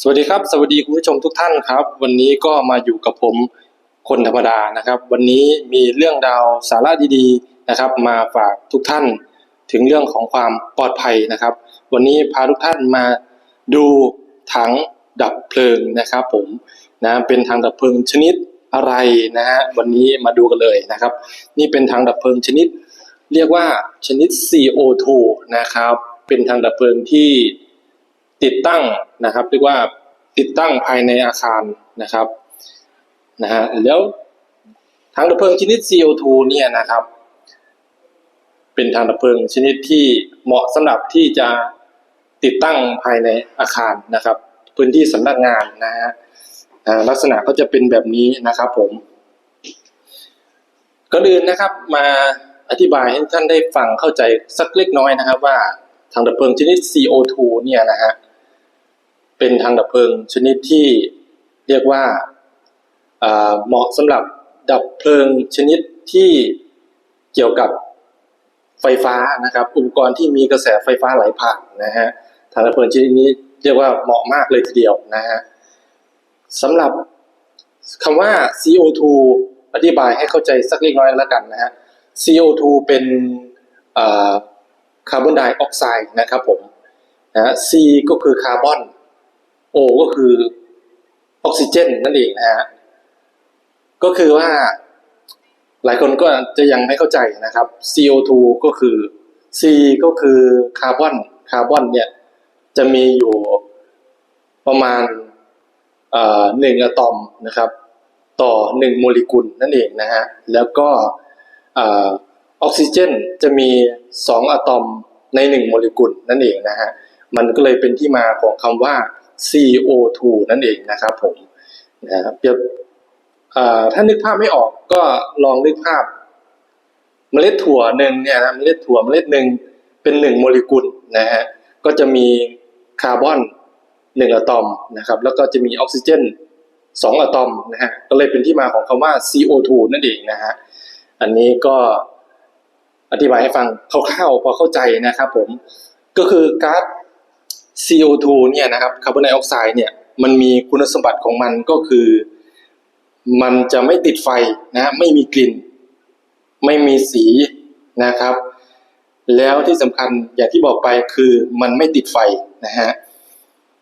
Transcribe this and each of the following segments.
สวัสดีครับ สวัสดีคุณผู้ชมทุกท่านครับ วันนี้ก็มาอยู่กับผมคนธรรมดานะครับ วันนี้มีเรื่องราวสาระดีๆนะครับ มาฝากทุกท่านถึงเรื่องของความปลอดภัยนะครับ วันนี้พาทุกท่านมาดูถังดับเพลิงนะครับผมนะเป็นถังดับเพลิงชนิดอะไรนะฮะวันนี้มาดูกันเลยนะครับ นี่เป็นถังดับเพลิงชนิด เรียกว่าชนิด CO2 นะครับเป็นถังดับเพลิงที่ ติดตั้งนะครับเรียกว่าติดตั้งภายในอาคารนะครับนะฮะแล้วถังดับเพลิงชนิด CO2 เนี่ยนะครับ เป็นถังดับเพลิงชนิดที่เหมาะสำหรับที่จะติดตั้งภายในอาคารนะครับ พื้นที่สำนักงานนะฮะลักษณะก็จะเป็นแบบนี้นะครับผมก็เดินนะครับมาอธิบายให้ท่านได้ฟังเข้าใจสักเล็กน้อยนะครับ ว่าถังดับเพลิงชนิด CO2 เนี่ยนะฮะ เป็นทางดับเพลิงชนิดที่เรียกว่าเหมาะสำหรับดับเพลิงชนิดที่เกี่ยวกับไฟฟ้านะครับ อุปกรณ์ที่มีกระแสไฟฟ้าไหลผ่านนะฮะทางดับเพลิงชนิดนี้เรียกว่าเหมาะมากเลยทีเดียวนะฮะสำหรับคำว่า CO2 อธิบายให้เข้าใจสักเล็กน้อยแล้วกันนะฮะ CO2 เป็นคาร์บอนไดออกไซด์นะครับผมนะฮะ C ก็คือคาร์บอน O ก็คือออกซิเจนนั่นเองนะฮะก็คือว่าหลายคนก็จะยังไม่เข้าใจนะครับ CO2 ก็คือ C ก็คือคาร์บอนคาร์บอนเนี่ยจะมีอยู่ประมาณหนึ่งอะตอมนะครับ ต่อหนึ่งโมเลกุลนั่นเองนะฮะแล้วก็ออออกซิเจนจะมีสองอะตอมในหนึ่งโมเลกุลนั่นเองนะฮะมันก็เลยเป็นที่มาของคำว่า CO2 นั่นเองนะครับผมนะครับเปรียบถ้านึกภาพไม่ออกก็ลองนึกภาพ เมล็ดถั่วหนึ่งเนี่ยนะเมล็ดถั่วเมล็ดหนึ่งเป็นหนึ่งโมเลกุลนะฮะก็จะมีคาร์บอนหนึ่งอะตอมนะครับ แล้วก็จะมีออกซิเจนสองอะตอมนะฮะก็เลยเป็นที่มาของคำว่า CO2 นั่นเองนะฮะอันนี้ก็อธิบายให้ฟังคร่าวๆพอเข้าใจนะครับผมก็คือก๊าซ CO2 เนี่ยนะครับคาร์บอนไดออกไซด์เนี่ยมันมีคุณสมบัติของมันก็คือ มันจะไม่ติดไฟนะไม่มีกลิ่น ไม่มีสีนะครับ แล้วที่สำคัญอย่างที่บอกไปคือมันไม่ติดไฟนะฮะ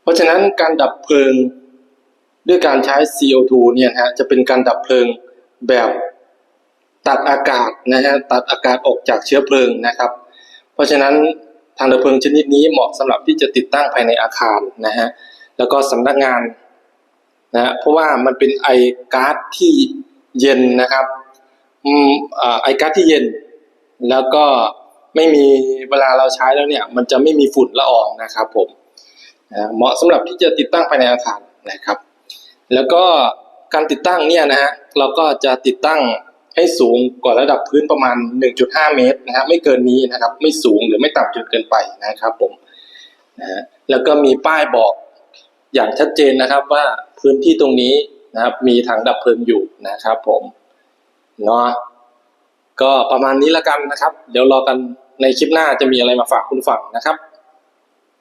เพราะฉะนั้นการดับเพลิงด้วยการใช้ CO2 เนี่ยนะฮะจะเป็นการดับเพลิงแบบตัดอากาศนะฮะตัดอากาศออกจากเชื้อเพลิงนะครับ เพราะฉะนั้น ทางดับเพิงชนิดนี้เหมาะสำหรับที่จะติดตั้งภายในอาคารนะฮะแล้วก็สำนักงานนะฮะเพราะว่ามันเป็นไอก๊าซที่เย็นนะครับอืมอ่าไอก๊าซที่เย็น แล้วก็ไม่มีเวลาเราใช้แล้วเนี่ย มันจะไม่มีฝุ่นละอองนะครับผมนะเหมาะสำหรับที่จะติดตั้งภายในอาคารนะครับ แล้วก็การติดตั้งเนี่ยนะฮะเราก็จะติดตั้ง ให้สูงกว่าระดับพื้นประมาณ 1.5 เมตรนะฮะไม่เกินนี้นะครับ ไม่สูงหรือไม่ต่ำจนเกินไปนะครับผมนะฮะแล้วก็มีป้ายบอกอย่างชัดเจนนะครับว่าพื้นที่ตรงนี้นะครับ มีถังดับเพลิงอยู่นะครับ ผมเนาะก็ประมาณนี้ล้วกันนะครับ เดี๋ยวรอกันในคลิปหน้าจะมีอะไรมาฝากคุณฟังนะครับ